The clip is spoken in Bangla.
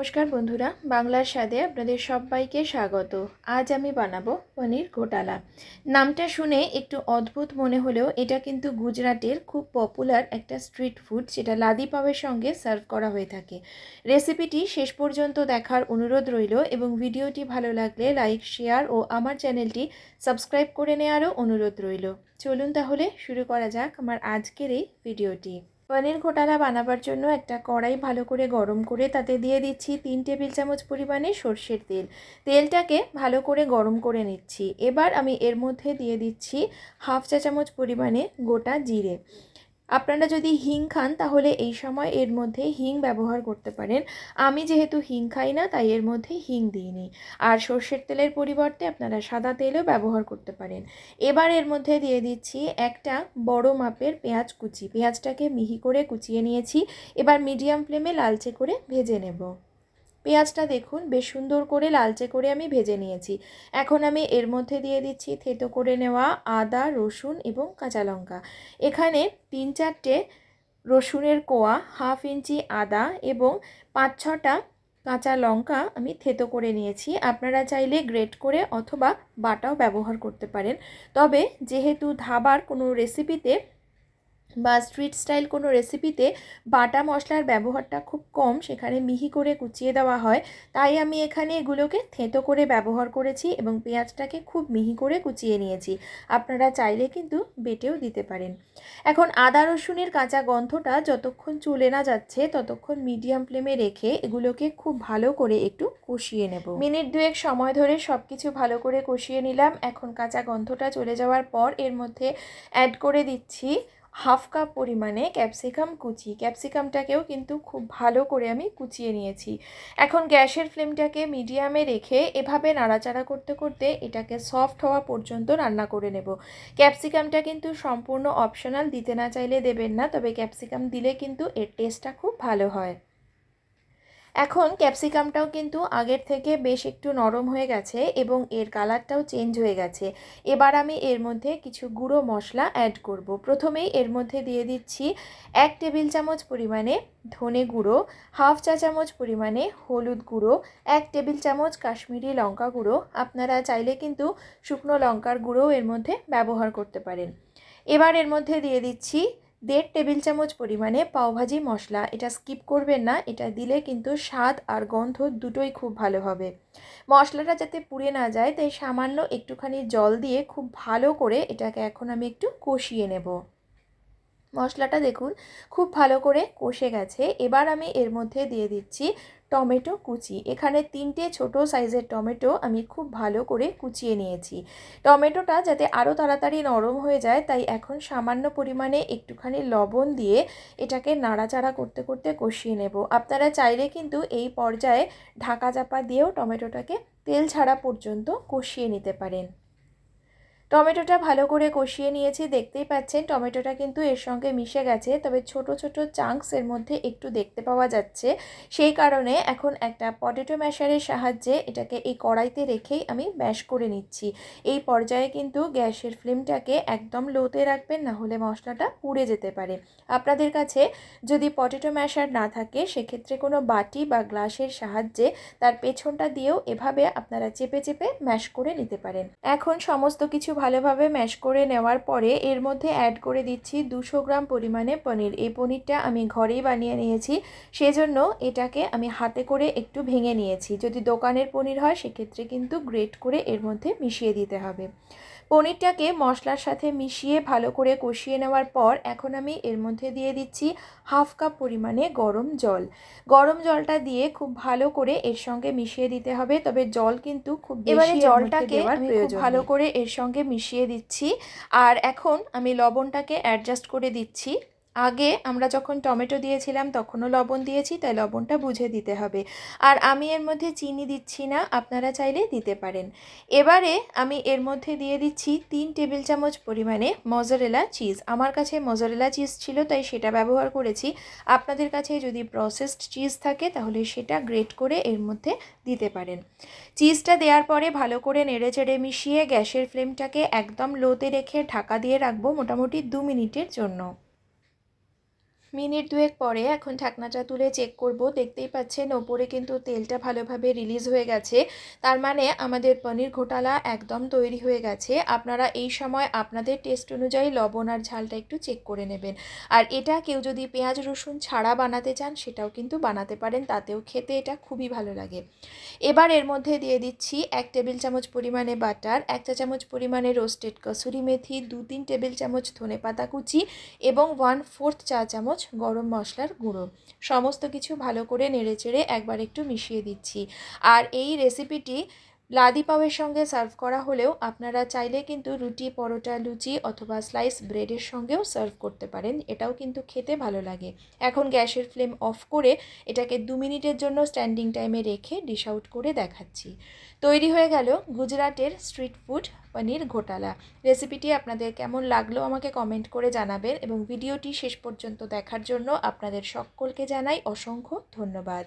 নমস্কার বন্ধুরা, বাংলার স্বাদে আপনাদের সবাইকে স্বাগত। আজ আমি বানাবো পনির ঘোটালা। নামটা শুনে একটু অদ্ভুত মনে হলেও এটা কিন্তু গুজরাটের খুব পপুলার একটা স্ট্রিট ফুড যেটা লাদি পাওয়ের সঙ্গে সার্ভ করা হয়ে থাকে। রেসিপিটি শেষ পর্যন্ত দেখার অনুরোধ রইল এবং ভিডিওটি ভালো লাগলে লাইক শেয়ার ও আমার চ্যানেলটি সাবস্ক্রাইব করে নেওয়ারও অনুরোধ রইল। চলুন তাহলে শুরু করা যাক আমার আজকের এই ভিডিওটি পনির ঘোটালা বানাবার জন্য একটা কড়াই ভালো করে গরম করে তাতে দিয়ে দিচ্ছি তিন টেবিল চামচ পরিমাণে সর্ষের তেল। তেলটাকে ভালো করে গরম করে নিচ্ছি। এবার আমি এর মধ্যে দিয়ে দিচ্ছি হাফ চা চামচ পরিমাণে গোটা জিরে। আপনারা যদি হিং খান, তাহলে এই সময় এর মধ্যে হিং ব্যবহার করতে পারেন। আমি যেহেতু হিং খাই না, তাই এর মধ্যে হিং দিই নি আর সর্ষের তেলের পরিবর্তে আপনারা সাদা তেলও ব্যবহার করতে পারেন। এবার এর মধ্যে দিয়ে দিচ্ছি একটা বড় মাপের পেঁয়াজ কুচি। পেঁয়াজটাকে মিহি করে কুচিয়ে নিয়েছি। এবার মিডিয়াম ফ্লেমে লালচে করে ভেজে নেব। পেঁয়াজটা দেখুন, বেশ সুন্দর করে লালচে করে আমি ভেজে নিয়েছি। এখন আমি এর মধ্যে দিয়ে দিচ্ছি থেতো করে নেওয়া আদা, রসুন এবং কাঁচা লঙ্কা। এখানে তিন চারটে রসুনের কোয়া, হাফ ইঞ্চি আদা এবং পাঁচ ছটা কাঁচা লঙ্কা আমি থেতো করে নিয়েছি। আপনারা চাইলে গ্রেট করে অথবা বাটাও ব্যবহার করতে পারেন। তবে যেহেতু ধাবার কোনো রেসিপিতে বা স্ট্রিট স্টাইল কোনো রেসিপিতে বাটা মশলার ব্যবহারটা খুব কম, সেখানে মিহি করে কুচিয়ে দেওয়া হয়। তাই আমি এখানে এগুলোকে থেঁতো করে ব্যবহার করেছি এবং পেঁয়াজটাকে খুব মিহি করে কুচিয়ে নিয়েছি। আপনারা চাইলে কিন্তু বেটেও দিতে পারেন। এখন আদা, রসুনের কাঁচা গন্ধটা যতক্ষণ চলে না যাচ্ছে, ততক্ষণ মিডিয়াম ফ্লেমে রেখে এগুলোকে খুব ভালো করে একটু কষিয়ে নেব। মিনিট দুয়েক সময় ধরে সব কিছু ভালো করে কষিয়ে নিলাম। এখন কাঁচা গন্ধটা চলে যাওয়ার পর এর মধ্যে অ্যাড করে দিচ্ছি হাফ কাপ পরিমাণে ক্যাপসিকাম কুচি। ক্যাপসিকামটাকেও কিন্তু খুব ভালো করে আমি কুচিয়ে নিয়েছি। এখন গ্যাসের ফ্লেমটাকে মিডিয়ামে রেখে এভাবে নাড়াচাড়া করতে করতে এটাকে সফট হওয়া পর্যন্ত রান্না করে নেব। ক্যাপসিকামটা কিন্তু সম্পূর্ণ অপশনাল, দিতে না চাইলে দেবেন না, তবে ক্যাপসিকাম দিলে কিন্তু এর টেস্টটা খুব ভালো হয়। এখন ক্যাপসিকামটাও কিন্তু আগের থেকে বেশ একটু নরম হয়ে গেছে এবং এর কালারটাও চেঞ্জ হয়ে গেছে। এবার আমি এর মধ্যে কিছু গুঁড়ো মশলা অ্যাড করব। প্রথমেই এর মধ্যে দিয়ে দিচ্ছি এক টেবিল চামচ পরিমাণে ধনে গুঁড়ো, হাফ চা চামচ পরিমাণে হলুদ গুঁড়ো, এক টেবিল চামচ কাশ্মীরি লঙ্কা গুঁড়ো। আপনারা চাইলে কিন্তু শুকনো লঙ্কার গুঁড়োও এর মধ্যে ব্যবহার করতে পারেন। এবার এর মধ্যে দিয়ে দিচ্ছি দেড় টেবিল চামচ পরিমাণে পাওভাজি মশলা। এটা স্কিপ করবেন না, এটা দিলে কিন্তু স্বাদ আর গন্ধ দুটোই খুব ভালো হবে। মশলাটা যাতে পুড়ে না যায়, তাই সামান্য একটুখানি জল দিয়ে খুব ভালো করে এটাকে এখন আমি একটু কষিয়ে নেব। মশলাটা দেখুন, খুব ভালো করে কষে গেছে। এবার আমি এর মধ্যে দিয়ে দিচ্ছি টমেটো কুচি। এখানে তিনটে ছোট সাইজের টমেটো আমি খুব ভালো করে কুচিয়ে নিয়েছি। টমেটোটা যাতে আরও তাড়াতাড়ি নরম হয়ে যায়, তাই এখন সামান্য পরিমাণে একটুখানি লবণ দিয়ে এটাকে নাড়াচাড়া করতে করতে কষিয়ে নেব। আপনারা চাইলে কিন্তু এই পর্যায়ে ঢাকা চাপা দিয়েও টমেটোটাকে তেল ছাড়া পর্যন্ত কষিয়ে নিতে পারেন। টমেটোটা ভালো করে কষিয়ে নিয়েছি, দেখতেই পাচ্ছেন টমেটোটা কিন্তু এর সঙ্গে মিশে গেছে, তবে ছোট ছোট চাংস এর মধ্যে একটু দেখতে পাওয়া যাচ্ছে। সেই কারণে এখন একটা পটেটো ম্যাশারের সাহায্যে এটাকে এই কড়াইতে রেখেই আমি ম্যাশ করে নিচ্ছি। এই পর্যায়ে কিন্তু গ্যাসের ফ্লেমটাকে একদম লোতে রাখবেন, না হলে মশলাটা পুড়ে যেতে পারে। আপনাদের কাছে যদি পটেটো ম্যাশার না থাকে, সেক্ষেত্রে কোনো বাটি বা গ্লাসের সাহায্যে তার পেছনটা দিয়েও এভাবে আপনারা চেপে চেপে ম্যাশ করে নিতে পারেন। এখন সমস্ত কিছু ভালোভাবে ম্যাশ করে নেওয়ার পরে এর মধ্যে অ্যাড করে দিচ্ছি দুশো গ্রাম পরিমাণে পনির। এই পনিরটা আমি ঘরেই বানিয়ে নিয়েছি, সেজন্য এটাকে আমি হাতে করে একটু ভেঙে নিয়েছি। যদি দোকানের পনির হয়, সেক্ষেত্রে কিন্তু গ্রেট করে এর মধ্যে মিশিয়ে দিতে হবে। পনিরটাকে মশলার সাথে মিশিয়ে ভালো করে কষিয়ে নেওয়ার পর এখন আমি এর মধ্যে দিয়ে দিচ্ছি হাফ কাপ পরিমাণে গরম জল। গরম জলটা দিয়ে খুব ভালো করে এর সঙ্গে মিশিয়ে দিতে হবে তবে জল কিন্তু খুব এবারে জলটাকে খুব ভালো করে এর সঙ্গে মিশিয়ে দিচ্ছি আর এখন আমি লবণটাকে অ্যাডজাস্ট করে দিচ্ছি। আগে আমরা যখন টমেটো দিয়েছিলাম, তখনও লবণ দিয়েছি, তাই লবণটা বুঝে দিতে হবে। আর আমি এর মধ্যে চিনি দিচ্ছি না, আপনারা চাইলে দিতে পারেন। এবারে আমি এর মধ্যে দিয়ে দিচ্ছি তিন টেবিল চামচ পরিমাণে মজারেলা চিজ। আমার কাছে মজারেলা চিজ ছিল, তাই সেটা ব্যবহার করেছি। আপনাদের কাছে যদি প্রসেসড চিজ থাকে, তাহলে সেটা গ্রেট করে এর মধ্যে দিতে পারেন। চিজটা দেওয়ার পরে ভালো করে নেড়ে চেড়ে মিশিয়ে গ্যাসের ফ্লেমটাকে একদম লোতে রেখে ঢাকা দিয়ে রাখব মোটামুটি দু মিনিটের জন্য। মিনিট দুয়েক পরে এখন ঢাকনাটা তুলে চেক করব। দেখতেই পাচ্ছেন ওপরে কিন্তু তেলটা ভালোভাবে রিলিজ হয়ে গেছে। তার মানে আমাদের পনির ঘোটালা একদম তৈরি হয়ে গেছে। আপনারা এই সময় আপনাদের টেস্ট অনুযায়ী লবণ আর ঝালটা একটু চেক করে নেবেন। আর এটা কেউ যদি পেঁয়াজ, রসুন ছাড়া বানাতে চান, সেটাও কিন্তু বানাতে পারেন। তাতেও খেতে এটা খুবই ভালো লাগে। এবার এর মধ্যে দিয়ে দিচ্ছি এক টেবিল চামচ পরিমাণে বাটার এক চা চামচ পরিমাণে রোস্টেড কসুরি মেথি দু তিন টেবিল চামচ ধনে পাতা কুচি এবং ওয়ান ফোর্থ চা চামচ গরম মশলার গুঁড়ো। সমস্ত কিছু ভালো করে নেড়েচেড়ে একবার একটু মিশিয়ে দিচ্ছি। আর এই রেসিপিটি লাদি পাওয়ের সঙ্গে সার্ভ করা হলেও আপনারা চাইলে কিন্তু রুটি, পরোটা, লুচি অথবা স্লাইস ব্রেডের সঙ্গেও সার্ভ করতে পারেন। এটাও কিন্তু খেতে ভালো লাগে। এখন গ্যাসের ফ্লেম অফ করে এটাকে দু মিনিটের জন্য স্ট্যান্ডিং টাইমে রেখে ডিশ আউট করে দেখাচ্ছি। তৈরি হয়ে গেল গুজরাটের স্ট্রিট ফুড পনির ঘোটালা। রেসিপিটি আপনাদের কেমন লাগল আমাকে কমেন্ট করে জানাবেন এবং ভিডিওটি শেষ পর্যন্ত দেখার জন্য আপনাদের সকলকে জানাই অসংখ্য ধন্যবাদ।